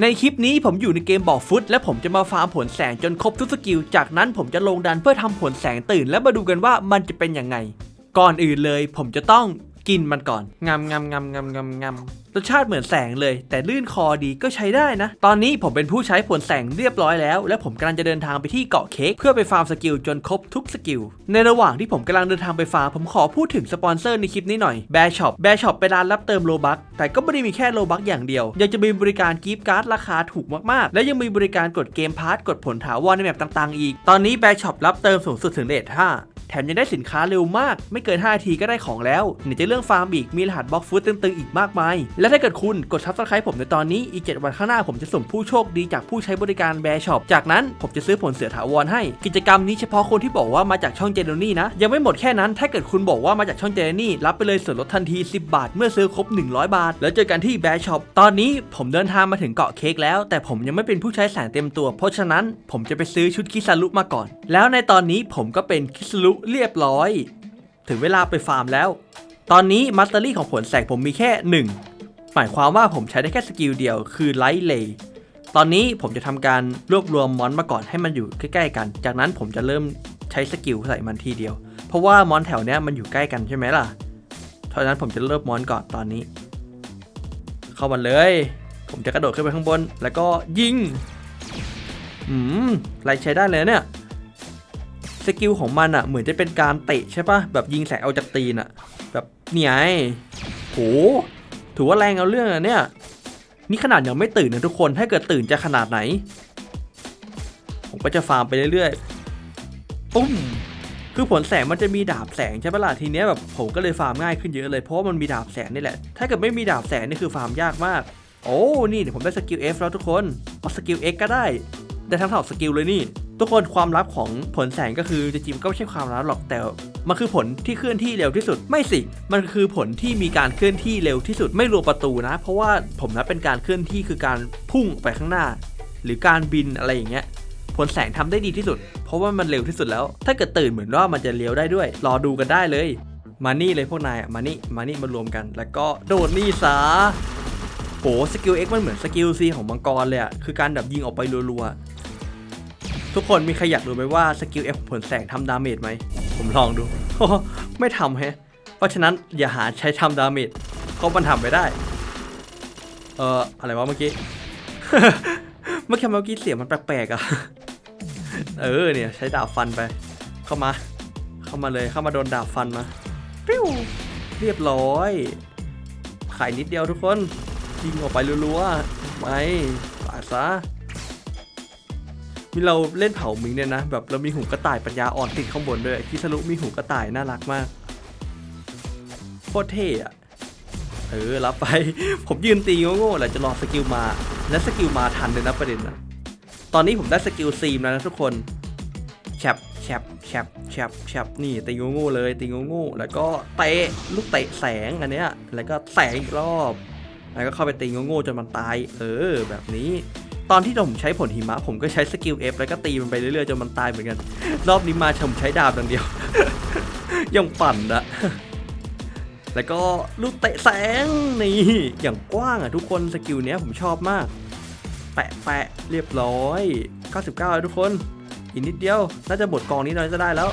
ในคลิปนี้ผมอยู่ในเกมบอกฟุต และผมจะมาฟาร์มผลแสงจนครบทุกสกิล จากนั้นผมจะลงดันเพื่อทำผลแสงตื่น และมาดูกันว่ามันจะเป็นยังไง ก่อนอื่นเลย ผมจะต้องกินมันก่อนงำงำงำงำงำงำ รสชาติเหมือนแสงเลย แต่ลื่นคอดีก็ใช้ได้นะ ตอนนี้ผมเป็นผู้ใช้ผลแสงเรียบร้อยแล้ว และผมกำลังจะเดินทางไปที่เกาะเค้กเพื่อไปฟาร์มสกิลจนครบทุกสกิล ในระหว่างที่ผมกำลังเดินทางไปฟาร์มผมขอพูดถึงสปอนเซอร์ในคลิปนี้หน่อยแบร์ช็อปแบร์ช็อปเป็นร้านรับเติมโลบัคแต่ก็ไม่ได้มีแค่โลบัคอย่างเดียว ยังจะมีบริการกิฟต์การ์ดราคาถูกมากๆ และยังมีบริการกดเกมพาร์ทกดผลถาวรในแมปต่างๆ อีก ตอนนี้แบร์ช็อปรับเติมสูงสุดถึงเรท5 แถมยังได้สินค้าเร็วมาก ไม่เกิน5นาทีก็ได้ของแล้วไหนจะเรื่องฟาร์มอีกมีรหัสบล็อกฟู้ดตึงๆอีกมากมาย และถ้าเกิดคุณกดซับสไครต์ผมในตอนนี้อีก 7 วันข้างหน้าผมจะสุ่มผู้โชคดีจากผู้ใช้บริการแบร์ช็อปจากนั้นผมจะซื้อผลเสือถาวรให้ กิจกรรมนี้เฉพาะคนที่บอกว่ามาจากช่องเจนนี่นะยังไม่หมดแค่นั้น ถ้าเกิดคุณบอกว่ามาจากช่องเจนนี่รับไปเลยส่วนลดทันที 10 บาท เมื่อซื้อครบ 100 บาท แล้วเจอกันที่แบร์ช็อปตอนนี้ผมเดินทางมาถึงเกาะเค้กแล้ว แต่ผมยังไม่เป็นผู้ใช้แสงเต็มตัว เพราะฉะนั้นผมจะไปซื้อชุดคิซารุมาก่อน แล้วในตอนนี้ผมก็เป็นคิซารุเรียบร้อย ถึงเวลาไปฟาร์มแล้ว ตอนนี้มัตเตอรี่ของผลแสงผมมีแค่ 1 หมายความว่าผมใช้ได้แค่สกิลเดียวคือไลท์เลย์ตอนนี้ผมจะทำการรวบรวมมอนมาก่อนให้มันอยู่ใกล้ๆกัน จากนั้นผมจะเริ่มใช้สกิลใส่มันทีเดียว เพราะว่ามอนแถวเนี้ยมันอยู่ใกล้กันใช่ไหมล่ะเพราะฉะนั้นผมจะเริ่มมอนก่อนตอนนี้ เข้ามาเลย ผมจะกระโดดขึ้นไปข้างบน แล้วก็ยิง อืมไลท์ใช้ได้เลยเนี่ย สกิลของมันอะเหมือนจะเป็นการเตะใช่ปะแบบยิงแสงเอาจากตีนอะแบบเนี่ยไงโหถือว่าแรงเอาเรื่องอะเนี่ย นี่ขนาดยังไม่ตื่นนะทุกคนถ้าเกิดตื่นจะขนาดไหน ผมก็จะฟาร์มไปเรื่อยๆปุ้มคือผลแสงมันจะมีดาบแสงใช่ปะล่ะทีเนี้ยแบบผมก็เลยฟาร์มง่ายขึ้นเยอะเลยเพราะว่ามันมีดาบแสงนี่แหละ ถ้าเกิดไม่มีดาบแสงนี่คือฟาร์มยากมาก โอ้นี่เดี๋ยวผมได้สกิล F แล้วทุกคนเอาสกิล X ก็ได้ ได้ทั้งสองสกิลเลยนี่ ทุกคนความลับของผลแสงก็คือจริงๆก็ไม่ใช่ความลับหรอกแต่มันคือผลที่เคลื่อนที่เร็วที่สุดไม่สิ มันคือผลที่มีการเคลื่อนที่เร็วที่สุดไม่รวมประตูนะ เพราะว่าผมนับเป็นการเคลื่อนที่คือการพุ่งไปข้างหน้า หรือการบินอะไรอย่างเงี้ยผลแสงทำได้ดีที่สุด เพราะว่ามันเร็วที่สุดแล้ว ถ้าเกิดตื่นเหมือนว่ามันจะเลี้ยวได้ด้วย รอดูกันได้เลย มานี่เลยพวกนายอะมานี่มานี่มารวมกัน แล้วก็โดดนี่ซะโหสกิล X มันเหมือนสกิล C ของมังกรเลยอะคือการแบบยิงออกไปรัวๆ ทุกคนมีใครอยากรู้ไหมว่าสกิล F ผลแสงทำดาเมจไหม ผมลองดู ไม่ทำแฮะ เพราะฉะนั้นอย่าหาใช้ทำดาเมจก็มันทำไม่ได้ เอ่อ อะไรวะเมื่อกี้ เมื่อกี้เมื่อกี้เสียงมันแปลกๆอะ เออเนี่ย ใช้ดาบฟันไป เข้ามา เข้ามาเลยเข้ามาโดนดาบฟันมาปิ้วเรียบร้อย ขายนิดเดียวทุกคนยิงออกไปรัวๆไปตายซะ มีเราเล่นเผามิงเนี่ยนะ แบบเรามีหูกระต่ายปัญญาอ่อนติดข้างบนด้วยคิสรุมีหูกระต่ายน่ารักมากโคตรเท่อะเออรับไป ผมยืนตีโง่ๆแหละจะรอสกิลมา และสกิลมาทันเลยนะประเด็นนะตอนนี้ผมได้สกิลซีมแล้วนะทุกคนแชปแชปแชปแชปแชปนี่ตีโง่ๆเลยตีโง่ๆแล้วก็เตะลูกเตะแสงอันเนี้ยแล้วก็แสงอีกรอบ แล้วก็เข้าไปตีโง่ๆจนมันตาย เออ แบบนี้ ตอนที่ผมใช้ผลหิมะ ผมก็ใช้สกิล F แล้วก็ตีมันไปเรื่อยๆจนมันตายเหมือนกัน รอบนี้มาชมใช้ดาบอย่างเดียว ยังปั่นอะแล้วก็ลูกเตะแสงนี่อย่างกว้างอะทุกคนสกิลเนี้ยผมชอบมาก แปะแปะเรียบร้อย 99แล้วทุกคนอีกนิดเดียว น่าจะหมดกองนี้เราจะได้แล้ว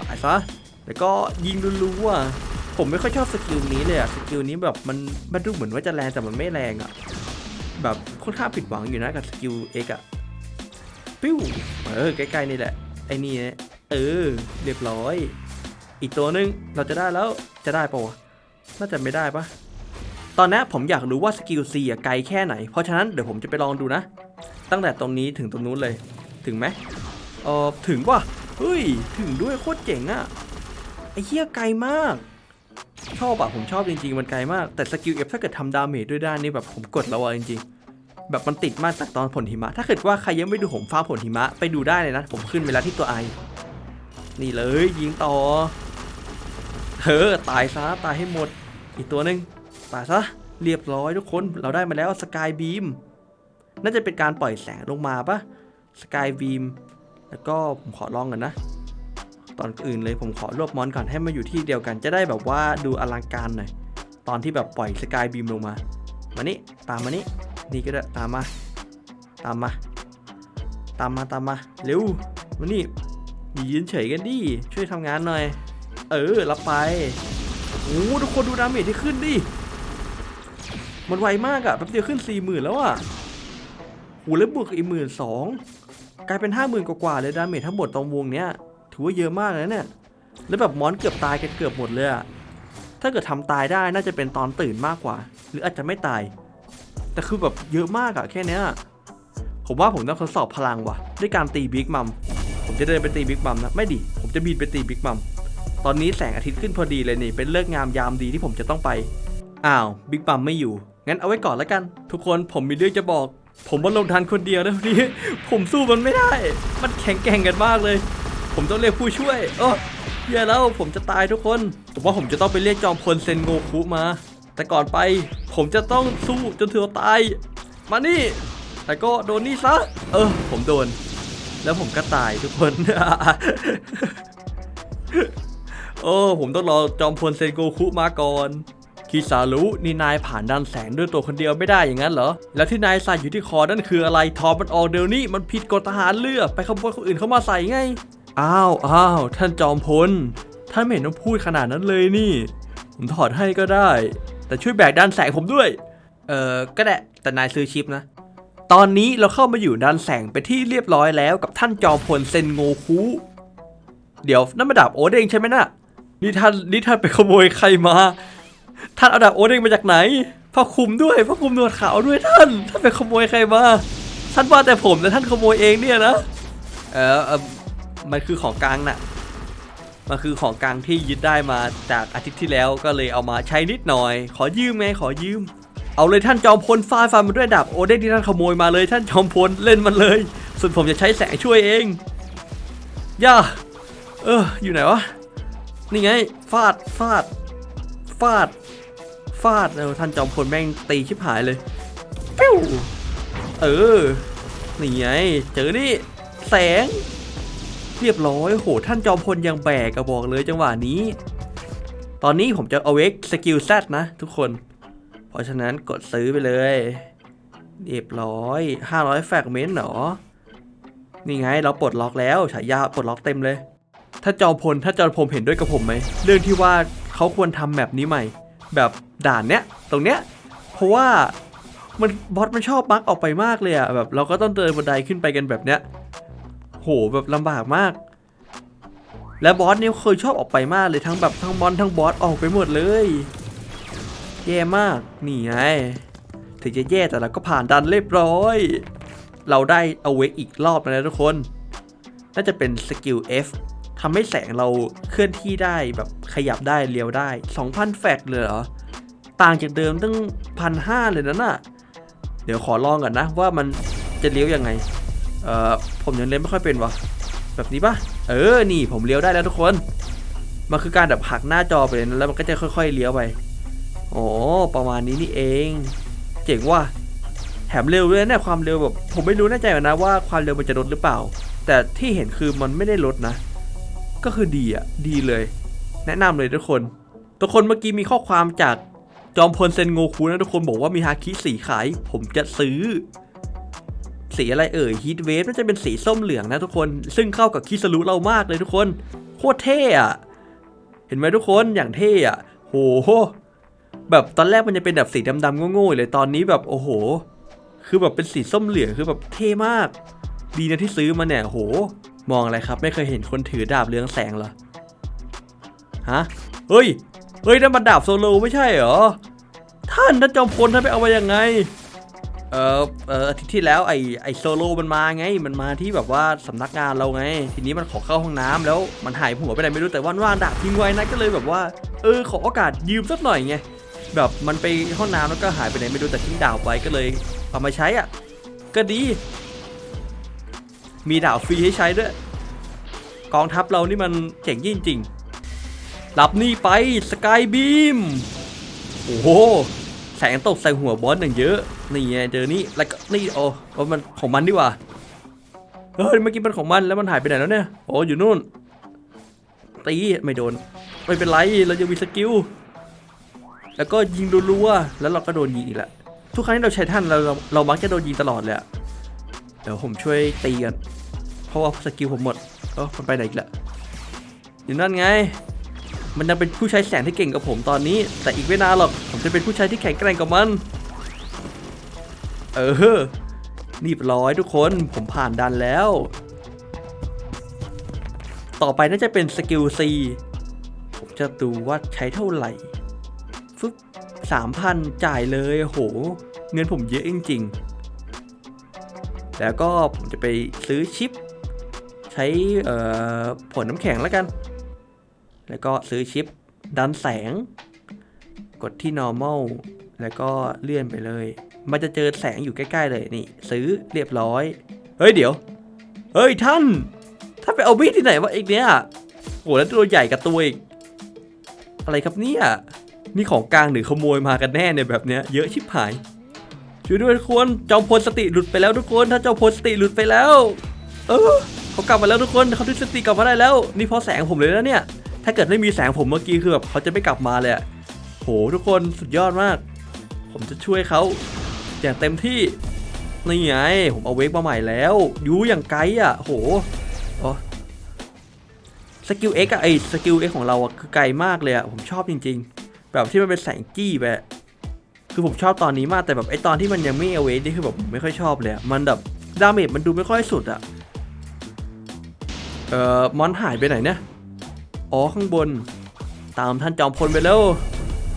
ตายซะแล้วก็ยิงรัวๆผมไม่ค่อยชอบสกิลนี้เลยอะสกิลนี้แบบมันมันดูเหมือนว่าจะแรงแต่มันไม่แรงอะ แบบค่อนข้างผิดหวังอยู่นะกับสกิลเอกอะปิ้วเออใกล้ๆนี่แหละไอ้นี่นะเออเรียบร้อย อีกตัวนึงเราจะได้แล้วจะได้ปะวะน่าจะไม่ได้ปะตอนนี้ผมอยากรู้ว่าสกิล C อะไกลแค่ไหน เพราะฉะนั้นเดี๋ยวผมจะไปลองดูนะ ตั้งแต่ตรงนี้ถึงตรงนู้นเลย ถึงไหมเออถึงว่ะเฮ้ย ถึงด้วยโคตรเจ๋งอะไอ้เหี้ยไกลมาก ชอบอะผมชอบจริงๆ มันไกลมาก แต่สกิล F ถ้าเกิดทำดาเมจด้วยด้านนี้แบบผมกดแล้วอะจริงๆ แบบมันติดมากจากตอนผลหิมะ ถ้าเกิดว่าใครยังไม่ดูผมฟ้าผลหิมะไปดูได้เลยนะ ผมขึ้นเวลาที่ตัวไอ นี่เลยยิงต่อเออตายซะตายให้หมด อีกตัวหนึ่งตายซะเรียบร้อยทุกคนเราได้มาแล้วสกายบีมน่าจะเป็นการปล่อยแสงลงมาปะสกายบีมแล้วก็ผมขอลองกันนะ ตอนอื่นเลยผมขอรวบมอนก่อนให้มาอยู่ที่เดียวกัน จะได้แบบว่าดูอลังการหน่อย ตอนที่แบบปล่อยสกายบีมลงมา มานี่ตามมานี่นี่ก็ได้ตามมา ตามมา ตามมาตามมา เร็วมานี่ยืนเฉยกันดิ ช่วยทำงานหน่อย เออ รับไปโอ้ทุกคนดูดาเมจที่ขึ้นดิ มันไวมากอะแป๊บเดียวขึ้นสี่หมื่นแล้วอะโหูแล้วบวกอีกหมื่นสองกลายเป็นห้าหมื่นกว่าๆเลยดาเมจทั้งหมดตรงวงเนี้ย ถือว่าเยอะมากเลยนะเนี่ย แล้วแบบมอนเกือบตายกันเกือบหมดเลยอะถ้าเกิดทำตายได้น่าจะเป็นตอนตื่นมากกว่า หรืออาจจะไม่ตาย แต่คือแบบเยอะมากอะแค่เนี้ย ผมว่าผมต้องทดสอบพลังว่ะ ด้วยการตีบิ๊กมัม ผมจะเดินไปตีบิ๊กมัมนะ ไม่ดิ ผมจะบินไปตีบิ๊กมัม ตอนนี้แสงอาทิตย์ขึ้นพอดีเลยนี่ เป็นเลิกงามยามดีที่ผมจะต้องไป อ้าว บิ๊กมัมไม่อยู่ งั้นเอาไว้ก่อนแล้วกัน ทุกคนผมมีเรื่องจะบอก ผมว่าลงทันคนเดียวนะวันนี้ ผมสู้มันไม่ได้ มันแข็งแกร่งกันมากเลย ผมต้องเรียกผู้ช่วยโอ้เหี้ยแล้วผมจะตายทุกคนผมว่าผมจะต้องไปเรียกจอมพลเซนโงคุมา แต่ก่อนไปผมจะต้องสู้จนถึงตาย มานี่แต่ก็โดนนี่ซะ เออ ผมโดน แล้วผมก็ตายทุกคน โอ้ผมต้องรอจอมพลเซนโกคุมาก่อนคิซารุนี่นายผ่านดันแสงด้วยตัวคนเดียวไม่ได้อย่างนั้นเหรอ แล้วที่นายใส่อยู่ที่คอนั่นคืออะไร ทอมมันออกเดี๋ยวนี้มันผิดกฎทหารเรือ ไปขโมยคนอื่นเข้ามาใส่ไง อ้าวอ้าวท่านจอมพล ท่านไม่เห็นต้องพูดขนาดนั้นเลยนี่ ผมถอดให้ก็ได้ แต่ช่วยแบกดันแสงผมด้วย เออก็ได้แต่นายซื้อชิปนะ ตอนนี้เราเข้ามาอยู่ดันแสงไปนที่เรียบร้อยแล้วกับท่านจอมพลเซนโงคุเดี๋ยวนั่นมาดาบโอเด้งใช่ไหมน่ะนี่ท่านนี่ท่านไปขโมยใครมา ท่านเอาดาบโอเด้งมาจากไหนผ้าคลุมด้วยผ้าคลุมหนวดขาวด้วยท่าน ท่านไปขโมยใครมา ท่านว่าแต่ผมแต่ท่านขโมยเองเนี่ยนะ เออเออ มันคือของกลางน่ะ มันคือของกลางที่ยึดได้มาจากอาทิตย์ที่แล้วก็เลยเอามาใช้นิดหน่อย ขอยืมไงขอยืม เอาเลยท่านจอมพลฟาดฟันมันด้วยดาบโอเด้ที่ท่านขโมยมาเลยท่านจอมพลเล่นมันเลย ส่วนผมจะใช้แสงช่วยเอง ย่า เอออยู่ไหนวะ นี่ไงฟาดฟาดฟาดฟาดเออท่านจอมพลแม่งตีชิบหายเลยปิ้วเออ นี่ไง เจอนี่แสง เรียบร้อยโหท่านจอมพลยังแบกอะบอกเลยจังหวะนี้ ตอนนี้ผมจะเอาเวกสกิลแซดนะทุกคน เพราะฉะนั้นกดซื้อไปเลย เรียบร้อย 500 แฟกเมนต์เหรอ นี่ไงเราปลดล็อกแล้วฉายาปลดล็อกเต็มเลย ถ้าจอมพลถ้าจอมพลเห็นด้วยกับผมไหมเรื่องที่ว่าเขาควรทำแบบนี้ใหม่ แบบด่านเนี้ยตรงเนี้ยเพราะว่ามันบอสมันชอบบักออกไปมากเลยอะแบบเราก็ต้องเดินบันไดขึ้นไปกันแบบเนี้ย หแบบลำบากมาก และบอสเนี่ยเคยชอบออกไปมากเลยทั้งแบบทั้งบอลทั้งบอสออกไปหมดเลยแย่มากนี่ไงถึงจะแย่แต่เราก็ผ่านดันเรียบร้อย เราได้เอาเวกอีกรอบแล้วนะทุกคน น่าจะเป็นสกิล F ทำให้แสงเราเคลื่อนที่ได้แบบขยับได้เลี้ยวได้ 2,000 แฟกเลยเหรอ ต่างจากเดิมตั้งพันห้าเลยนะน่ะ เดี๋ยวขอลองก่อนนะว่ามันจะเลี้ยวยังไง เอ่อผมยังเล่นไม่ค่อยเป็นวะแบบนี้ปะเออนี่ผมเลี้ยวได้แล้วทุกคนมันคือการแบบหักหน้าจอไปเลยนะแล้วมันก็จะค่อย ๆเลี้ยวไปโอ๋อประมาณนี้นี่เอง เจ๋งว่ะแถมเร็วด้วยนะี่ยความเร็วแบบผมไม่รู้แน่ใจนะว่าความเร็วมันจะลดหรือเปล่า แต่ที่เห็นคือมันไม่ได้ลดนะ ก็คือดีอะดีเลย แนะนำเลยทุกคน ทุกคนเมื่อกี้มีข้อความจากจอมพลเซนโงคุนะทุกคนบอกว่ามีฮาคิสีขาย ผมจะซื้อ สีอะไรเอ่ยฮีทเวฟน่าจะเป็นสีส้มเหลืองนะทุกคน ซึ่งเข้ากับคิสรุเรามากเลยทุกคน โคตรเท่อะเห็นไหมทุกคนอย่างเท่อะโหแบบตอนแรกมันจะเป็นแบบสีดำๆโง่ๆเลยตอนนี้แบบโอ้โห คือแบบเป็นสีส้มเหลืองคือแบบเท่มาก ดีนะที่ซื้อมาเนี่ยโห มองอะไรครับ ไม่เคยเห็นคนถือดาบเรืองแสงเหรอฮะเฮ้ยเฮ้ยนั่นมันดาบโซโลไม่ใช่เหรอท่านท่านจอมพลท่านไปเอามายังไง เออเอออาทิตย์ที่แล้วไอไอโซโลมันมาไง มันมาที่แบบว่าสำนักงานเราไง ทีนี้มันขอเข้าห้องน้ำแล้วมันหายหัวไปไหนไม่รู้แต่ว่านว่างดาบทิ้งไว้นะก็เลยแบบว่า เออขอโอกาสยืมสักหน่อยไงแบบมันไปห้องน้ำแล้วก็หายไปไหนไม่รู้แต่ทิ้งดาบไว้ก็เลยเอามาใช้อะ ก็ดี มีดาบฟรีให้ใช้ด้วย กองทัพเรานี่มันเจ๋งจริงๆรับนี่ไปสกายบีมโอ้โหแสงตกใส่หัวบอสอย่างเยอะ นี่ไงเจอนี่แล้วก็นี่โอ้โอ้มันของมันดีกว่าเฮ้ยเมื่อกี้มันของมันแล้วมันหายไปไหนแล้วเนี่ยโอ้อยู่นู่น ตีไม่โดน ไม่เป็นไรเราจะมีสกิลแล้วก็ยิงรัวๆแล้วเราก็โดนยิงอีกแล้วทุกครั้งที่เราใช้ท่านเราเราเรามักจะโดนยิงตลอดเลยอะดี๋ยวผมช่วยตีกันเพราะว่าสกิลผมหมดเออมันไปไหนอีกละอยู่นั่นไง มันยังเป็นผู้ใช้แสงที่เก่งกว่าผมตอนนี้ แต่อีกไม่นานหรอกผมจะเป็นผู้ใช้ที่แข็งแกร่งกว่ามัน เออรีบร้อยทุกคนผมผ่านดันแล้ว ต่อไปน่าจะเป็นสกิล C ผมจะดูว่าใช้เท่าไหร่ฟึบสามพันจ่ายเลยโห เงินผมเยอะจริงๆ แล้วก็ผมจะไปซื้อชิป ใช้ผลน้ำแข็งแล้วกัน แล้วก็ซื้อชิป ดันแสง กดที่ normal แล้วก็เลื่อนไปเลย มันจะเจอแสงอยู่ใกล้ๆเลยนี่ ซื้อเรียบร้อย เฮ้ยเดี๋ยว เฮ้ยท่านท่านไปเอามีดที่ไหนวะอีกเนี้ยโหแล้วตัวใหญ่กับตัวอีกอะไรครับเนี่ยนี่ของกลางหรือขโมยมากันแน่เนี่ยแบบเนี้ยเยอะชิบหายช่วยด้วยทุกคนจอมพลสติหลุดไปแล้วทุกคนถ้าจอมพลสติหลุดไปแล้ว เออเขากลับมาแล้วทุกคนเขาดึงสติกลับมาได้แล้ว นี่เพราะแสงผมเลยนะเนี่ย ถ้าเกิดไม่มีแสงผมเมื่อกี้คือแบบเขาจะไม่กลับมาเลยอะโหทุกคนสุดยอดมาก ผมจะช่วยเขา อย่างเต็มที่นี่ไงผมเอาเวกมาใหม่แล้วยูอย่างไกลอะโหอ๋อสกิลเอ็กอะไอสกิลเอ็กของเราอะคือไกลมากเลยอะผมชอบจริง ๆ แบบที่มันเป็นแสงจี้แบบคือผมชอบตอนนี้มากแต่แบบไอตอนที่มันยังไม่เอาเวกนี่คือแบบผมไม่ค่อยชอบเลยมันแบบดาเมจมันดูไม่ค่อยสุดอะเอ่อมอนหายไปไหนเนี่ยอ๋อข้างบน ตามท่านจอมพลไปแล้ว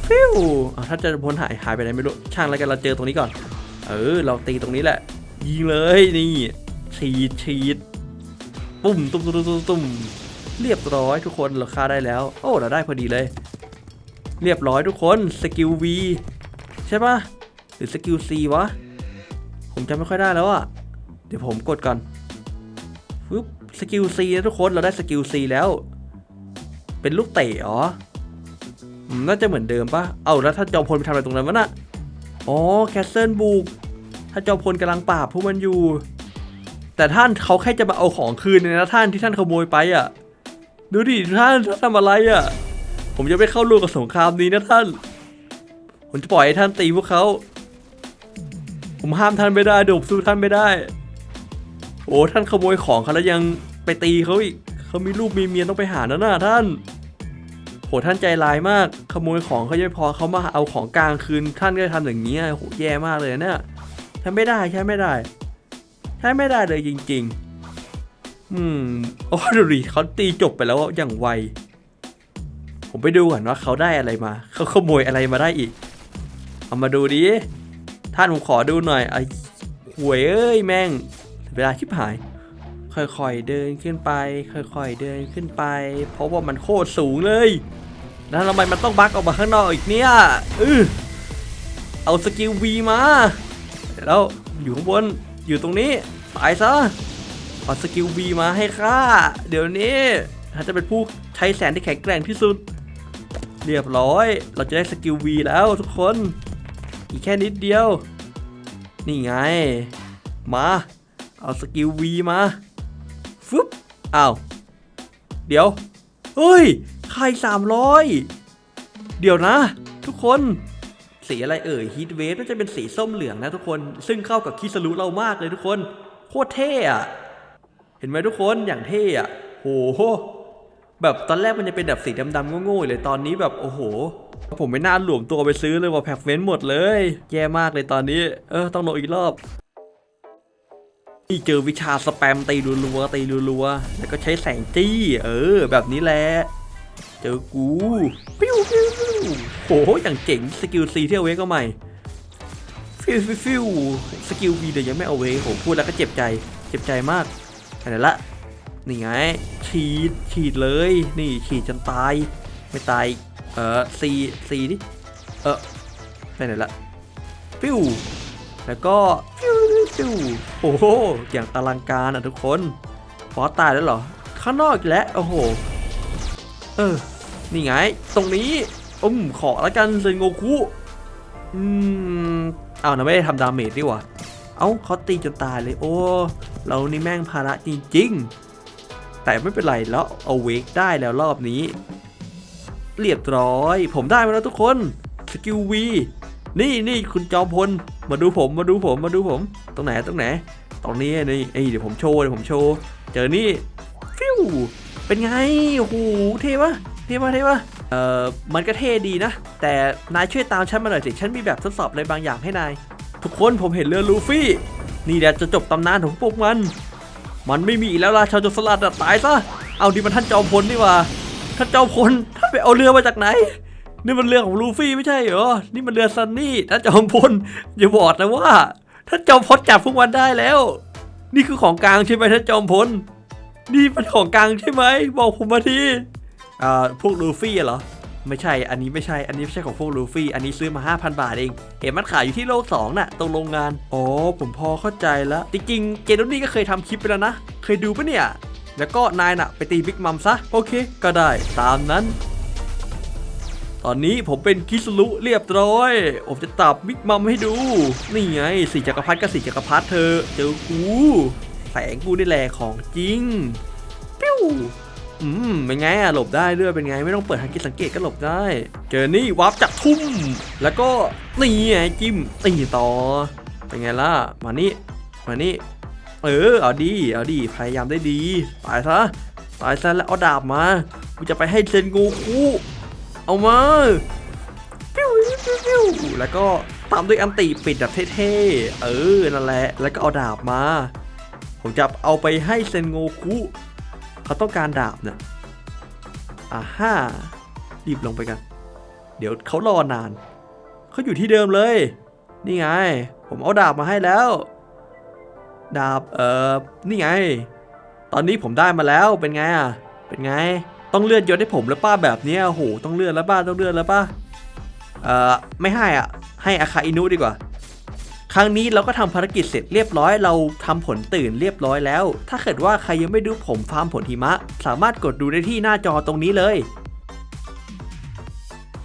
ฟิวอะท่านจอมพลหายหายไปไหนไม่รู้ช่างแล้วกันเราเจอตรงนี้ก่อน เออ เราตีตรงนี้แหละ ยิงเลยนี่ฉีดฉีดปุ่มตุ้มตุ้มตุ้มตุ้มเรียบร้อยทุกคนเราฆ่าได้แล้ว โอ้เราได้พอดีเลย เรียบร้อยทุกคนสกิล V ใช่ปะหรือสกิล C วะ ผมจำไม่ค่อยได้แล้วอะเดี๋ยวผมกดก่อนฟึบสกิล C นะทุกคนเราได้สกิล C แล้ว เป็นลูกเตะเหรออืมน่าจะเหมือนเดิมปะเอาแล้วถ้าจอมพลไปทำอะไรตรงนั้นวะน่ะ อ๋อแคสเซิลบุกถ้าจอมพลกำลังปราบพวกมันอยู่ แต่ท่านเขาแค่จะมาเอาของคืนเนี่ยนะท่านที่ท่านขโมยไปอะ ดูดิท่านท่านทำอะไรอะ ผมจะไม่เข้าร่วมกับสงครามนี้นะท่าน ผมจะปล่อยให้ท่านตีพวกเขา ผมห้ามท่านไม่ได้ดี๋ยวผมสู้ท่านไม่ได้ โอ้ท่านขโมยของเขาแล้วยังไปตีเขาอีกเขามีลูกมีเมียต้องไปหานะน่ะท่าน หท่านใจร้ายมาก ขโมยของเขายังไม่พอเขามาเอาของกลางคืนท่านก็ทำอย่างนี้โหแย่มากเลยเนี่ยใช้ไม่ได้ใช้ไม่ได้ใช้ไม่ได้เลยจริง ๆ อืมโอ้ดูดิเขาตีจบไปแล้วอย่างไว ผมไปดูก่อนว่าเขาได้อะไรมา เขาขโมยอะไรมาได้อีก เอามาดูดิท่านผมขอดูหน่อยไอ้หวยเอ้ยแม่ง เวลาชิบหาย ค่อยๆเดินขึ้นไป ค่อยๆเดินขึ้นไป เพราะว่ามันโคตรสูงเลย แล้วทำไมมันต้องบักออกมาข้างนอกอีกเนี่ยเออเอาสกิล V มาแล้วอยู่ข้างบนอยู่ตรงนี้ตายซะเอาสกิล V มาให้ข้าเดี๋ยวนี้ถ้าจะเป็นผู้ใช้แสนที่แข็งแกร่งที่สุด เรียบร้อย เราจะได้สกิล V แล้วทุกคน อีกแค่นิดเดียว นี่ไง มา เอาสกิล V มาฟึบอ้าว เดี๋ยวเฮ้ย ไข่สามร้อยเดี๋ยวนะ ทุกคนสีอะไรเอ่ยฮีทเวฟน่าจะเป็นสีส้มเหลืองนะทุกคน ซึ่งเข้ากับคิสรุเรามากเลยทุกคน โคตรเท่อะเห็นไหมทุกคนอย่างเท่อะโหแบบตอนแรกมันจะเป็นแบบสีดำๆโง่ๆเลยตอนนี้แบบโอ้โห ผมไม่น่าหลวมตัวไปซื้อเลยว่าแพ็คเว้นหมดเลย แย่มากเลยตอนนี้ เออต้องลงอีกรอบนี่เจอวิชาสแปมตีรัวๆตีรัวๆแล้วก็ใช้แสงจี้ เออ แบบนี้แหละ เจอกูปิ้วปิ้วโหอย่างเจ๋งสกิลซีที่เอาเวกก็ใหม่ฟิวฟิวฟิวสกิลวีเดี๋ยวยังไม่เอาเวกผมพูดแล้วก็เจ็บใจเจ็บใจมากไปไหนละนี่ไงฉีดฉีดเลย นี่ฉีดจนตาย ไม่ตายเออซีซีดิเออไปไหนละปิ้วแล้วก็ปิ้วปิ้วโอ้โหอย่างอลังการอะทุกคนฟอสตายแล้วเหรอข้างนอกแล้วโอ้โห ออ นี่ไง ตรงนี้อืมขอแล้วกันเซนโงคุอืมเอานะไม่ได้ทำดาเมจดีกว่าเอ้าเขาตีจนตายเลยโอ้ เรานี่แม่งภาระจริงๆ แต่ไม่เป็นไรแล้วเอาเวกได้แล้วรอบนี้ เรียบร้อย ผมได้มาแล้วทุกคนสกิลวีนี่นี่คุณจอมพลมาดูผมมาดูผมมาดูผม ตรงไหนตรงไหนตรงนี้นี่เอ้ยเดี๋ยวผมโชว์เดี๋ยวผมโชว์ เจอนี่ฟิว เป็นไง โอ้โห เท่ปะเท่ปะเท่ปะเอ่อ มันก็เท่ดีนะ แต่นายช่วยตามฉันมาหน่อยสิ ฉันมีแบบทดสอบอะไรบางอย่างให้นาย ทุกคนผมเห็นเรือลูฟี่ นี่แหละจะจบตำนานของพวกมัน มันไม่มีอีกแล้วราชาโจรสลัดตายซะ เอาดีมันท่านจอมพลนี่ว่าท่านจอมพลท่านไปเอาเรือมาจากไหน นี่มันเรือของลูฟี่ไม่ใช่เหรอ นี่มันเรือซันนี่ท่านจอมพลอย่าบอกนะว่าท่านจอมพลจับพวกมันได้แล้ว นี่คือของกลางใช่ไหมท่านจอมพล นี่เป็นของกลางใช่ไหม บอกผมมาทีอ่าพวกลูฟี่เหรอ ไม่ใช่ อันนี้ไม่ใช่ อันนี้ไม่ใช่ของพวกลูฟี่ อันนี้ซื้อมา 5,000 บาทเอง เห็นมันขายอยู่ที่โลก2น่ะ ตรงโรงงาน อ๋อ ผมพอเข้าใจแล้ว จริงๆ เจนนี่ก็เคยทำคลิปไปแล้วนะ เคยดูปะเนี่ย แล้วก็นายน่ะ ไปตีบิ๊กมัมซะ โอเค ก็ได้ ตามนั้น ตอนนี้ผมเป็นคิสลุเรียบร้อย ผมจะตับบิ๊กมัมให้ดู นี่ไงสี่จักรพรรดิกับสี่จักรพรรดิเธอ เจอกู แสงกูนี่แหละของจริงปิ้วอืมเป็นไงอะหลบได้ด้วยเป็นไงไม่ต้องเปิดฮังกิสังเกตก็หลบได้ เจอนี่วาร์ปจับทุ่ม แล้วก็นี่ไงจิ้มตีต่อ เป็นไงล่ะ มานี่ มานี่ เออ เอาดี เอาดี พยายามได้ดี ตายซะ ตายซะแล้วเอาดาบมา กูจะไปให้เซนกูคุเอามาปิ้วปิ้วปิ้วแล้วก็ตามด้วยอันติปิดแบบเท่ๆ เออ นั่นแหละ แล้วก็เอาดาบมา ผมจะเอาไปให้เซนโงคุเขาต้องการดาบเนี่ยอ่าฮ่ารีบลงไปกัน เดี๋ยวเขารอนาน เขาอยู่ที่เดิมเลย นี่ไง ผมเอาดาบมาให้แล้ว ดาบ เอ่อ นี่ไง ตอนนี้ผมได้มาแล้ว เป็นไงอะ เป็นไง ต้องเลื่อนยศให้ผมแล้วป้าแบบนี้โอ้โห ต้องเลื่อนแล้วป้า ต้องเลื่อนแล้วป้า เอ่อ ไม่ให้อะ ให้อาคาอินุดีกว่า ครั้งนี้เราก็ทำภารกิจเสร็จเรียบร้อยเราทำผลตื่นเรียบร้อยแล้ว ถ้าเกิดว่าใครยังไม่ดูผมฟาร์มผลหิมะ สามารถกดดูได้ที่หน้าจอตรงนี้เลย